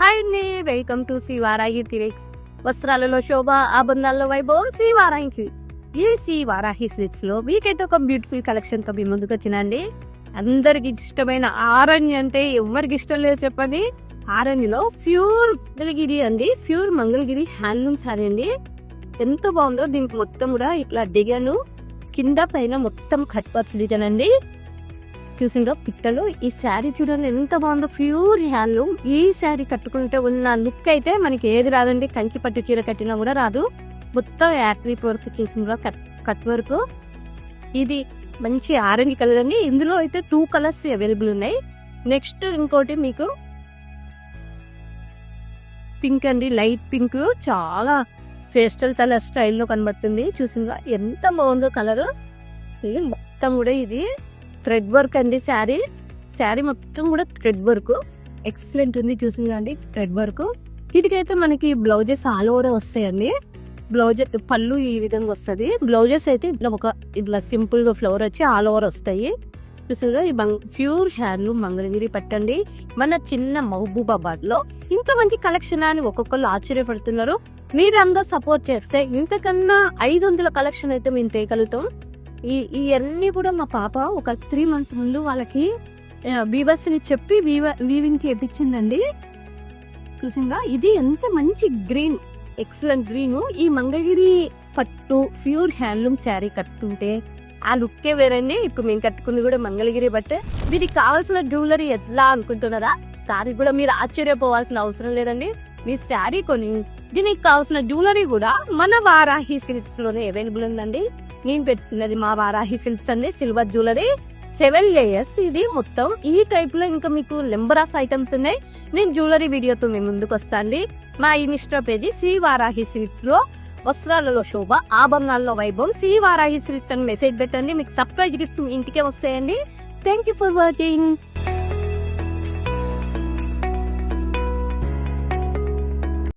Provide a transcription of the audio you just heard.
Hi అండి welcome to Shivarahi Varahi వస్త్రాలలో శోభ ఆభరణాల్లో వైభవం శివారాహికి ఈ శివారాహి వారాహి సిల్క్స్లో మీకైతే ఒక బ్యూటిఫుల్ కలెక్షన్తో మీ ముందుకు వచ్చినండి. అందరికి ఇష్టమైన ఆరెంజ్ అంటే ఎవరికి ఇష్టం లేదు చెప్పండి. ఆరెంజ్లో ప్యూర్ మంగళగిరి అండి ప్యూర్ మంగళగిరి హ్యాండ్లూమ్ సారీ అండి. ఎంత బాగుందో దీనికి మొత్తం కూడా ఇట్లా డిగాను కింద పైన మొత్తం కట్ వర్క్ డిజైన్ అండి. చూసిండ్రో పిట్టలు ఈ శారీ చూడండి ఎంత బాగుందో. Pure handloom. ఈ శారీ కట్టుకుంటే ఉన్న లుక్ అయితే మనకి ఏది రాదండి. కంచి పట్టు చీర కట్టినా కూడా రాదు. మొత్తం యాట్రిక్ వర్క్ చూసిండ్రో కట్ కట్ వర్క్. ఇది మంచి ఆరెంజ్ కలర్ అండి. ఇందులో అయితే టూ కలర్స్ అవైలబుల్ ఉన్నాయి. నెక్స్ట్ ఇంకోటి మీకు పింక్ అండి. Light pink. చాలా ఫేస్టల్ కలర్ స్టైల్లో కనబడుతుంది. చూసిందా ఎంత బాగుందో కలర్. ఇది మొత్తం కూడా ఇది. థ్రెడ్ వర్క్ అండి శారీ. శారీ మొత్తం కూడా థ్రెడ్ వర్క్. ఎక్సలెంట్ ఉంది చూసిందా థ్రెడ్ వర్క్. వీటికైతే మనకి బ్లౌజెస్ ఆల్ ఓవర్ వస్తాయండి. బ్లౌజ్ పళ్ళు ఈ విధంగా వస్తుంది. బ్లౌజెస్ అయితే ఇట్లా ఒక ఇట్లా సింపుల్గా ఫ్లవర్ వచ్చి ఆల్ ఓవర్ వస్తాయి. చూసారా ఈ ప్యూర్ హ్యాండ్లూమ్ మంగళగిరి పట్టండి మన చిన్న మహబూబాబాద్లో ఇంత మంచి కలెక్షన్ అని ఒక్కొక్కరు ఆశ్చర్యపడుతున్నారు. మీరు అందరూ సపోర్ట్ చేస్తే ఇంతకన్నా ఐదు వందల కలెక్షన్ అయితే మేము తేయగలుగుతాం ఈ ఇవన్నీ కూడా మా పాప ఒక త్రీ మంత్స్ ముందు వాళ్ళకి బీబస్ని చెప్పి వీవింగ్కి ఇప్పించిందండి చూసిందా? ఇది ఎంత మంచి గ్రీన్ ఎక్సలెంట్ గ్రీన్. ఈ మంగళగిరి పట్టు ప్యూర్ హ్యాండ్లూమ్ శారీ కట్టుకుంటే ఆ లుక్కే వేరండి. ఇప్పుడు మేము కట్టుకుంది కూడా మంగళగిరి బట్టే దీనికి కావాల్సిన జ్యువెలరీ ఎట్లా అనుకుంటున్నారా? దానికి కూడా మీరు ఆశ్చర్యపోవాల్సిన అవసరం లేదండి. మీ శారీ కొని దీనికి కావాల్సిన జ్యువెలరీ కూడా మన వారాహి సిల్క్స్లోనే అవైలబుల్ ఉందండి. నేను పెట్టుకున్నది మా వారాహి సిల్క్స్ అండి సిల్వర్ జ్యువెలరీ సెవెన్ లేయర్స్ ఇది మొత్తం. ఈ టైప్లో ఇంకా మీకు లెంబరాస్ ఆఫ్ ఐటమ్స్ ఉన్నాయి. నేను జ్యువెలరీ వీడియోతో మీ ముందుకు వస్తాండి మా ఇన్స్టా పేజీ సి వారాహి సిల్క్స్లో వస్త్రాలలో శోభ ఆభరణాల్లో వైభవం. సి వారాహి సిల్క్స్ అని మెసేజ్ పెట్టండి. మీకు సర్ప్రైజ్ గిఫ్ట్స్ ఇంటికే వస్తాయండి. Thank you for watching